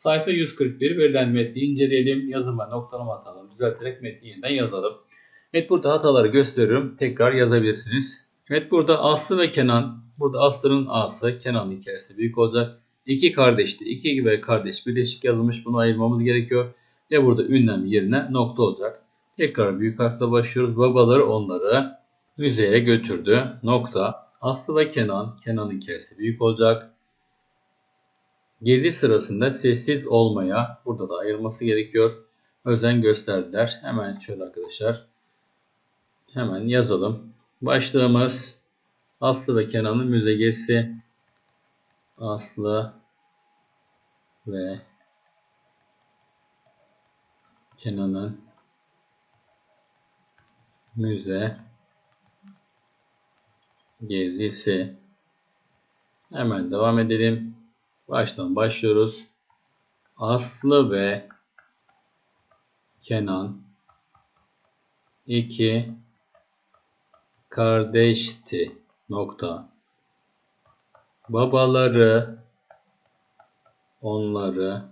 Sayfa 141 verilen metni inceleyelim. Yazıma noktalama atalım. Düzelterek metni yeniden yazalım. Evet burada hataları gösteriyorum. Tekrar yazabilirsiniz. Evet burada Aslı ve Kenan. Burada Aslı'nın A'sı, Kenan'ın hikayesi büyük olacak. İki kardeşti. İki gibi kardeş birleşik yazılmış. Bunu ayırmamız gerekiyor. Ve burada ünlem yerine nokta olacak. Tekrar büyük harfle başlıyoruz. Babaları onları müzeye götürdü. Nokta. Aslı ve Kenan. Kenan'ın hikayesi büyük olacak. Gezi sırasında sessiz olmaya burada da ayırması gerekiyor. Özen gösterdiler. Hemen şöyle arkadaşlar. Hemen yazalım. Başlığımız Aslı ve Kenan'ın müze gezisi. Aslı ve Kenan'ın müze gezisi. Hemen devam edelim. Baştan başlıyoruz. Aslı ve Kenan iki kardeşti. Nokta. Babaları onları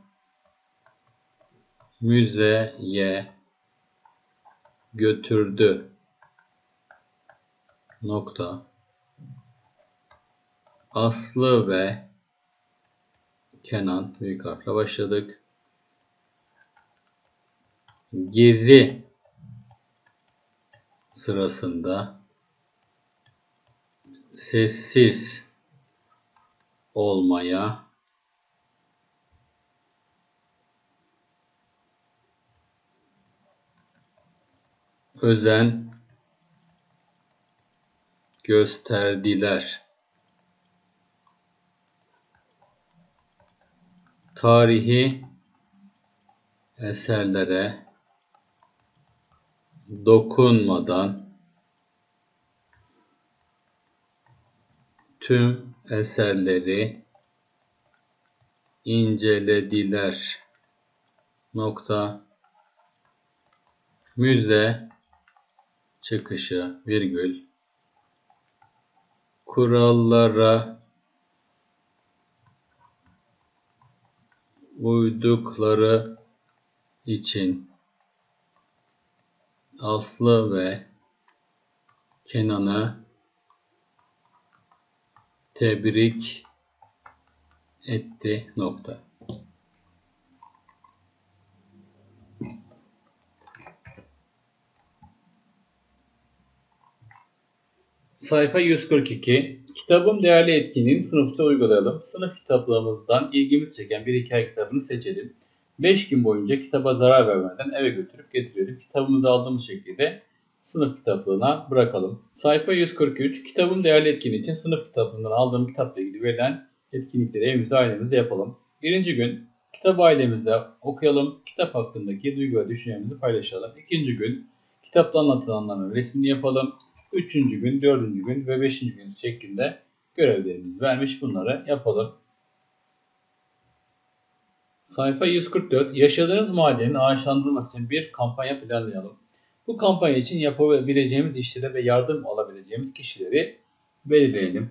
müzeye götürdü. Nokta. Aslı ve Kenan büyük harfle başladık. Gezi sırasında sessiz olmaya özen gösterdiler. Tarihi eserlere dokunmadan tüm eserleri incelediler. Nokta. Müze çıkışı virgül kurallara uydukları için Aslı ve Kenan'ı tebrik etti. Nokta. Sayfa 142. Kitabım değerli etkinliğini sınıfta uygulayalım. Sınıf kitaplığımızdan ilgimizi çeken bir hikaye kitabını seçelim. 5 gün boyunca kitaba zarar vermeden eve götürüp getirelim. Kitabımızı aldığımız şekilde sınıf kitaplığına bırakalım. Sayfa 143. Kitabım değerli etkinliği için sınıf kitaplığından aldığım kitapla ilgili verilen etkinlikleri evimizde ailemizde yapalım. Birinci gün kitap ailemizde okuyalım. Kitap hakkındaki duygu ve düşüncelerimizi paylaşalım. İkinci gün kitapta anlatılanların resmini yapalım. Üçüncü gün, dördüncü gün ve beşinci gün şeklinde görevlerimizi vermiş. Bunları yapalım. Sayfa 144. Yaşadığınız mahallenin ağaçlandırılması için bir kampanya planlayalım. Bu kampanya için yapabileceğimiz işlere ve yardım alabileceğimiz kişileri belirleyelim.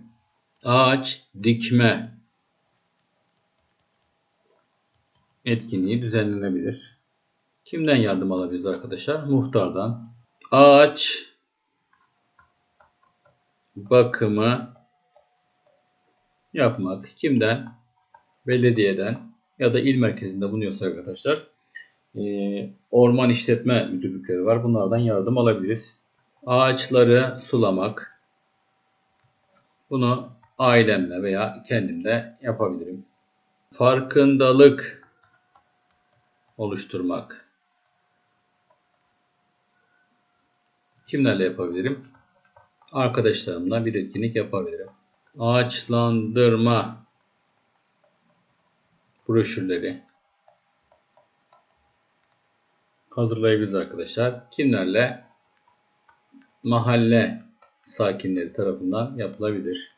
Ağaç dikme etkinliği düzenlenebilir. Kimden yardım alabiliriz arkadaşlar? Muhtardan. Ağaç bakımı yapmak kimden? Belediyeden ya da il merkezinde bulunuyorsa arkadaşlar e, orman işletme müdürlükleri var. Bunlardan yardım alabiliriz. Ağaçları sulamak. Bunu ailemle veya kendimde yapabilirim. Farkındalık oluşturmak. Kimlerle yapabilirim? Arkadaşlarımla bir etkinlik yapabilirim. Ağaçlandırma broşürleri hazırlayabiliriz arkadaşlar. Kimlerle? Mahalle sakinleri tarafından yapılabilir.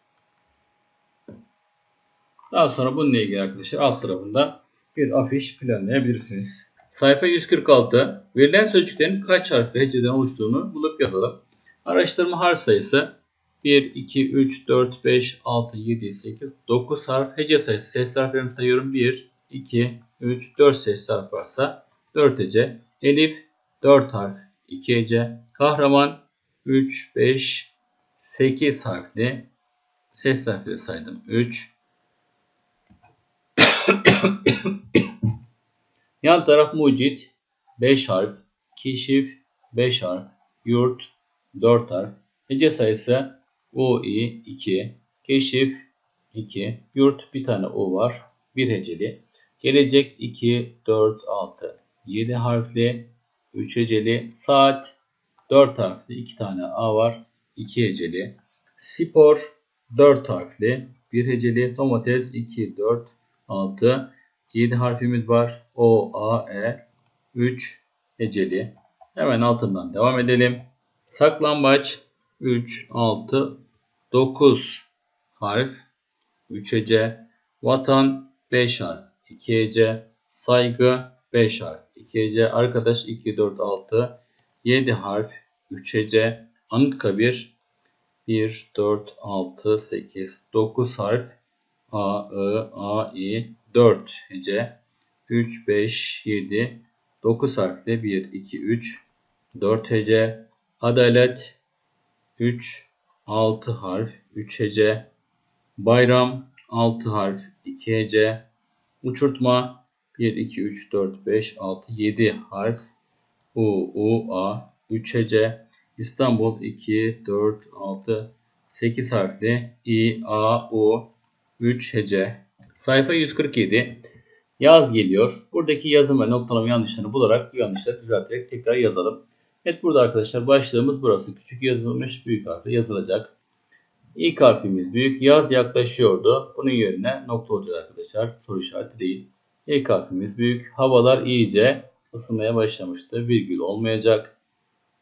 Daha sonra bununla ilgili arkadaşlar alt tarafında bir afiş planlayabilirsiniz. Sayfa 146. Verilen sözcüklerin kaç harf ve heceden oluştuğunu bulup yazalım. Araştırma harf sayısı 1, 2, 3, 4, 5, 6, 7, 8, 9 harf. Hece sayısı ses harflerini sayıyorum. 1, 2, 3, 4 sesli harf varsa 4 hece. Elif 4 harf 2 hece. Kahraman 3, 5, 8 harfli ses harfleri saydım. 3. Yan taraf mucit 5 harf. Keşif 5 harf. Yurt 4 harf. Hece sayısı U, I 2. Keşif 2. Yurt bir tane U var. Bir heceli. Gelecek 2, 4, 6. 7 harfli. 3 heceli. Saat 4 harfli. 2 tane A var. 2 heceli. Spor 4 harfli. 1 heceli. Domates 2, 4, 6. 7 harfimiz var. O, A, E. 3 heceli. Hemen altından devam edelim. Saklambaç 3, 6, 9 harf. 3 hece. Vatan 5 harf. 2 hece. Saygı 5 harf. 2 hece. Arkadaş 2, 4, 6. 7 harf. 3 hece. Anıtkabir 1, 4, 6, 8, 9 harf. A, I, A, I 4 hece. 3, 5, 7, 9 harfli 1, 2, 3, 4 hece. Adalet 3, 6 harf 3 hece. Bayram 6 harf 2 hece. Uçurtma 1, 2, 3, 4, 5, 6, 7 harf. U, U, A 3 hece. İstanbul 2, 4, 6, 8 harfli İ, A, U 3 hece. Sayfa 147. Yaz geliyor. Buradaki yazım ve noktalama yanlışlarını bularak bu yanlışları düzelterek tekrar yazalım. Evet burada arkadaşlar başlığımız burası. Küçük yazılmış büyük harfle yazılacak. İlk harfimiz büyük. Yaz yaklaşıyordu. Bunun yerine nokta olacak arkadaşlar. Soru işareti değil. İlk harfimiz büyük. Havalar iyice ısınmaya başlamıştı. Virgül olmayacak.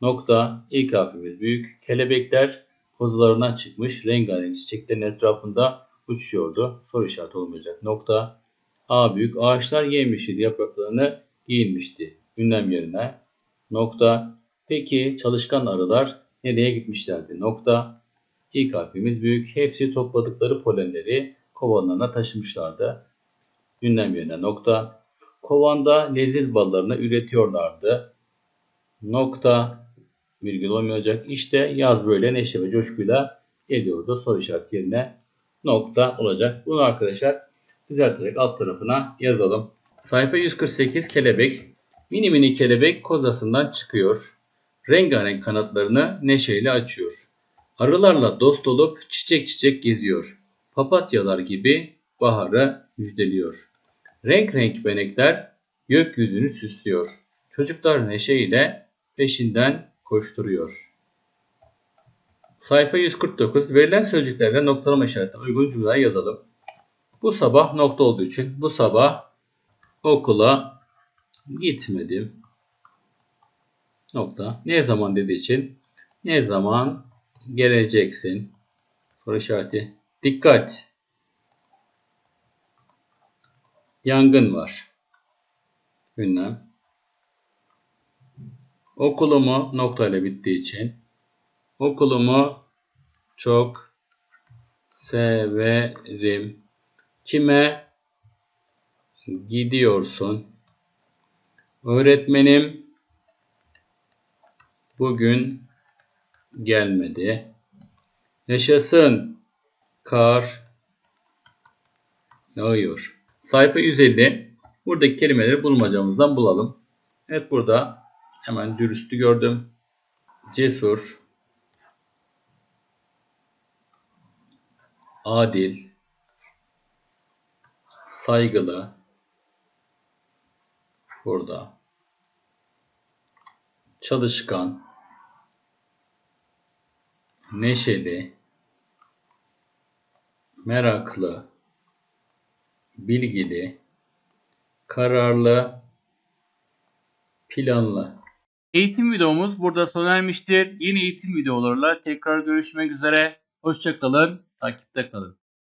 Nokta. İlk harfimiz büyük. Kelebekler kozularından çıkmış. Rengarenk çiçeklerin etrafında uçuyordu. Soru işareti olmayacak. Nokta. A büyük. Ağaçlar yemişti. Yapraklarını giyinmişti. Ünlem yerine. Nokta. Peki çalışkan arılar nereye gitmişlerdi? Nokta. İlk harfimiz büyük. Hepsi topladıkları polenleri kovanlarına taşımışlardı. Ünlem yerine nokta. Kovanda leziz ballarını üretiyorlardı. Nokta. Virgül olmayacak. İşte yaz böyle neşe ve coşkuyla geliyordu. Soru işareti yerine nokta olacak. Bunu arkadaşlar düzelterek alt tarafına yazalım. Sayfa 148 kelebek. Mini mini kelebek kozasından çıkıyor. Rengarenk kanatlarını neşeyle açıyor. Arılarla dost olup çiçek çiçek geziyor. Papatyalar gibi baharı müjdeliyor. Renk renk benekler gökyüzünü süslüyor. Çocuklar neşeyle peşinden koşturuyor. Sayfa 149. Verilen sözcüklerle noktalama işaretine uygun cümleler yazalım. Bu sabah nokta olduğu için bu sabah okula gitmedim. Nokta. Ne zaman dediği için ne zaman geleceksin? Soru işareti. Dikkat. Yangın var. Ünlem. Okulumu noktayla bittiği için okulumu çok severim. Kime gidiyorsun? Öğretmenim bugün gelmedi. Yaşasın kar yağıyor. Sayfa 150. Buradaki kelimeleri bulmacamızdan bulalım. Evet burada hemen dürüstü gördüm. Cesur. Adil. Saygılı. Burada. Çalışkan. Neşeli. Meraklı. Bilgili. Kararlı. Planlı. Eğitim videomuz burada sona ermiştir. Yeni eğitim videolarıyla tekrar görüşmek üzere. Hoşçakalın. Takipte kalın.